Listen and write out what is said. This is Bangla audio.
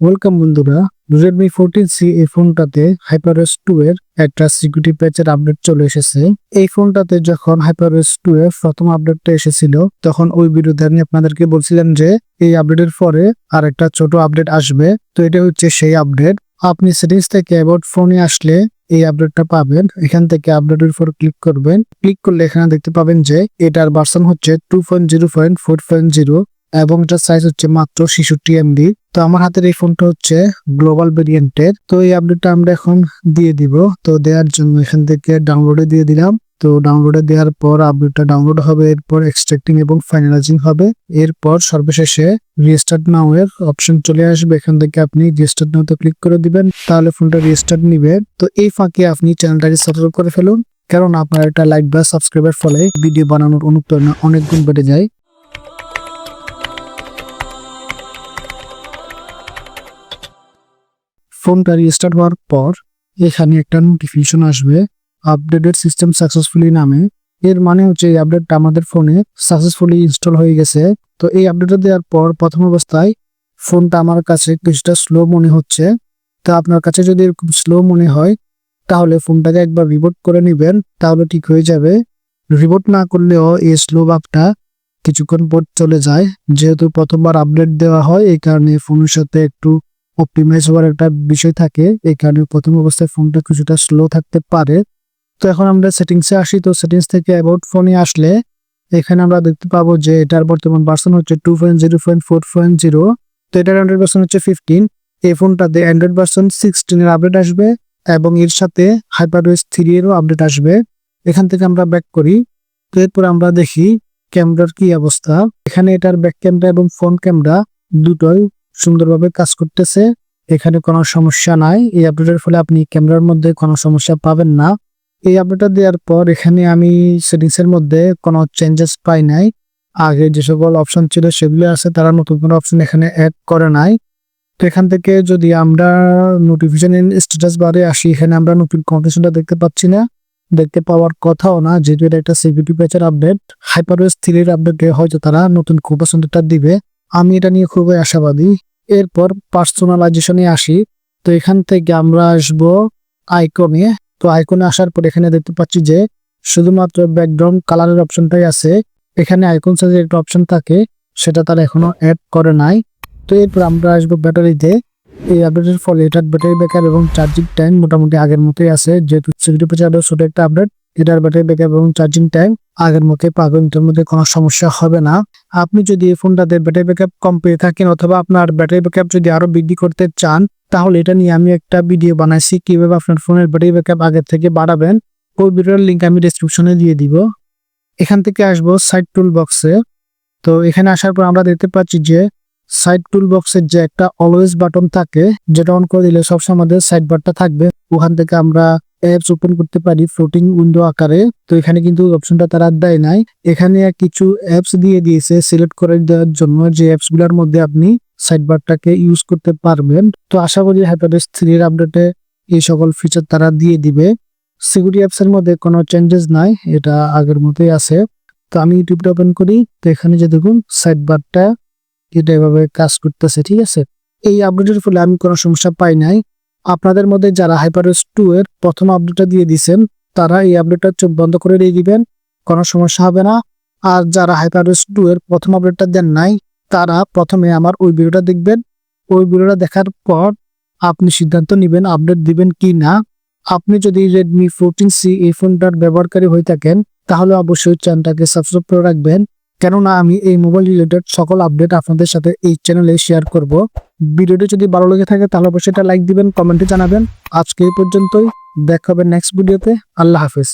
ওয়েলকাম বন্ধুরা রেডমি ফোরটিন সি এই ফোনটাতে হাইপারএস টু এর একটা সিকিউরিটি প্যাচের আপডেট চলে এসেছে। এই ফোনটাতে যখন হাইপারএস টু এর প্রথম আপডেটটা এসেছিল, তখন ওই ভিডিওতে আমি আপনাদেরকে বলছিলাম যে, এই আপডেটের পরে আর একটা ছোট আপডেট আসবে। তো এটা হচ্ছে সেই আপডেট আপনি সেটিংস থেকে অ্যাবাউট ফোনে আসলে এই আপডেটটা পাবেন। এখান থেকে আপডেটের উপর ক্লিক করবেন। ক্লিক করলে এখানে দেখতে পাবেন যে, এটার ভার্সন হচ্ছে two point zero point four point zero এবং এটার সাইজ হচ্ছে মাত্র ছেষট্টি এমবি তো আমার হাতের এই ফোনটা হচ্ছে গ্লোবাল ভেরিয়েন্টের তো এই আপডেটটা আমরা এখন দিয়ে দিব। তো দেওয়ার জন্য এখান থেকে ডাউনলোডে দিয়ে দিলাম। তো ডাউনলোডে দেওয়ার পর আপডেটটা ডাউনলোড হবে। এরপর এক্সট্রাক্টিং এবং ফাইনালাইজিং হবে। এরপর সর্বশেষে রিস্টার্ট নাও এর অপশন চলে আসবে। এখান থেকে আপনি রিস্টার্ট নাও তে ক্লিক করে দিবেন। তাহলে ফোনটা রিস্টার্ট নিবে। তো এই ফাঁকে আপনি চ্যানেলটাকে সাবস্ক্রাইব করে ফেলুন। কারণ আপনার একটা লাইক বা সাবস্ক্রাইবের ফলে ভিডিও বানানোর অনুপ্রেরণা অনেক গুণ বেড়ে যায়। ফোনটা রিস্টার্ট হওয়ার পর এখানে একটা নোটিফিকেশন আসবে আপডেটেড সিস্টেম সাকসেসফুলি নামে। এর মানে হচ্ছে এই আপডেটটা আমাদের ফোনে সাকসেসফুলি ইনস্টল হয়ে গেছে। তো এই আপডেটটা দেওয়ার পর প্রথম অবস্থায় ফোনটা আমার কাছে কিছুটা স্লো মনে হচ্ছে। তা আপনার কাছে যদি এরকম স্লো মনে হয়, তাহলে ফোনটাকে একবার রিবোট করে নেবেন, তাহলে ঠিক হয়ে যাবে। রিবোট না করলেও এই স্লো ভাবটা কিছুক্ষণ পর চলে যায়। যেহেতু প্রথমবার আপডেট দেওয়া হয়, এই কারণে ফোনের সাথে একটু অপটিমাইজ হওয়ার একটা বিষয় থাকে। এই কারণে প্রথম অবস্থায় ফোনটা কিছুটা স্লো থাকতে পারে। তো এখন আমরা সেটিংসে আসি। তো সেটিংস থেকে অ্যাবাউট ফোনে আসলে এখানে আমরা দেখতে পাবো যে এটার বর্তমান ভার্সন হচ্ছে two point zero point four point zero তো এটার অ্যান্ড্রয়েড ভার্সন হচ্ছে ফিফটিন এই ফোনটাতে অ্যান্ড্রয়েড ভার্সন সিক্সটিনের আপডেট আসবে এবং এর সাথে হাইপারওয়েস থ্রি এরও আপডেট আসবে। এখান থেকে আমরা ব্যাক করি। তো এরপর আমরা দেখি ক্যামেরার কি অবস্থা। এখানে এটার ব্যাক ক্যামেরা এবং ফ্রন্ট ক্যামেরা দুটোই সুন্দরভাবে কাজ করতেছে, এখানে কোনো সমস্যা নাই। এই আপডেটের ফলে আপনি ক্যামেরার মধ্যে কোনো সমস্যা পাবেন না। এই আপডেটটা দেওয়ার পর এখানে আমি সেটিংসের মধ্যে কোনো চেঞ্জেস পাই নাই। আগে যে সকল অপশন ছিল সেগুলো আছে, তারা নতুন কোনো অপশন এখানে অ্যাড করে নাই। তো এখান থেকে যদি আমরা নোটিফিকেশন স্ট্যাটাস বারে আসি, এখানে আমরা নতুন কন্ডিশনটা দেখতে পাচ্ছি না। দেখতে পাওয়ার কথাও না, যেহেতু এটা একটা সিকিউরিটি প্যাচের আপডেট হাইপারওয়েস থ্রির আপডেটে হয়তো তারা নতুন কন্ডিশনটা দিবে। আমি এটা নিয়ে খুবই আশাবাদী। এরপর পার্সোনালাইজেশনে আসি। তো এখান থেকে আমরা আসব আইকনে তো আইকনে আসার পর এখানে দেখতে পাচ্ছি যে শুধুমাত্র ব্যাকগ্রাউন্ড কালারের অপশনটাই আছে। এখানে আইকন সাইজের একটা অপশন থাকে, সেটা তারা এখনও অ্যাড করে নাই। তো এরপর আমরা আসব ব্যাটারিতে এই আপডেটের ফলে এটার ব্যাটারি ব্যাকআপ এবং চার্জিং টাইম মোটামুটি আগের মতোই আছে। যেহেতু সিকিউরিটি পেছে ছোট একটা আপডেট এটার ব্যাটারি ব্যাকআপ এবং চার্জিং টাইম আগের মতোই পাবেন এটার মধ্যে কোনো সমস্যা হবে না। আপনি যদি এই ফোনটাতে ব্যাটারি ব্যাকআপ কম পেয়ে থাকেন অথবা আপনার ব্যাটারি ব্যাকআপ যদি আরও বৃদ্ধি করতে চান, তাহলে এটা নিয়ে আমি একটা ভিডিও বানাইছি কীভাবে আপনার ফোনের ব্যাটারি ব্যাকআপ আগের থেকে বাড়াবেন। ওই ভিডিওর লিঙ্ক আমি ডিসক্রিপশনে দিয়ে দিব। এখান থেকে আসব সাইড টুল বক্সে তো এখানে আসার পর আমরা দেখতে পাচ্ছি যে সাইড টুল বক্সের যে একটা অলওয়েজ বাটন থাকে, যেটা অন করে দিলে সবসময় আমাদের সাইড বারটা থাকবে। ওখান থেকে আমরা অ্যাপস ওপেন করতে পারি ফ্লোটিং উইন্ডো আকারে। তো এখানে কিন্তু অপশনটা তারা দেয় নাই। এখানে কিছু অ্যাপস দিয়ে দিয়েছে সিলেক্ট করে দেওয়ার জন্য যে অ্যাপসগুলার মধ্যে আপনি সাইড বারটাকে ইউজ করতে পারবেন। তো আশা করি হাইপারডেস থ্রির আপডেটে এই সকল ফিচার তারা দিয়ে দিবে। সিকিউরিটি অ্যাপস এর মধ্যে কোনো চেঞ্জেস নাই, এটা আগের মতোই আছে। তো আমি ইউটিউবটা ওপেন করি, তো এখানে যে দেখুন সাইড বারটা এটা এভাবে কাজ করতেছে, ঠিক আছে? এই আপডেটের ফলে আমি কোনো সমস্যা পাই নাই। আপনাদের মধ্যে যারা হাইপারওয়েস টু এর প্রথম আপডেটটা দিয়ে দিছেন, তারা এই আপডেটটা চোখ বন্ধ করে দিয়ে দিবেন, কোনো সমস্যা হবে না। আর যারা হাইপারওয়েস টু এর প্রথম আপডেটটা দেন নাই, তারা প্রথমে আমার ওই ভিডিওটা দেখবেন। ওই ভিডিওটা দেখার পর আপনি সিদ্ধান্ত নেবেন আপডেট দিবেন কি না। আপনি যদি রেডমি ফোরটিন সি এই ফোনটার ব্যবহারকারী হয়ে থাকেন, তাহলে অবশ্যই চ্যানেলটাকে সাবস্ক্রাইব করে রাখবেন। কেননা আমি এই মোবাইল রিলেটেড সকল আপডেট আপনাদের সাথে এই চ্যানেলে শেয়ার করব। ভিডিওটি যদি ভালো লেগে থাকে তাহলে অবশ্যই এটা লাইক দিবেন কমেন্টে জানাবেন। আজকে এই পর্যন্তই, দেখা হবে নেক্সট ভিডিওতে আল্লাহ হাফেজ।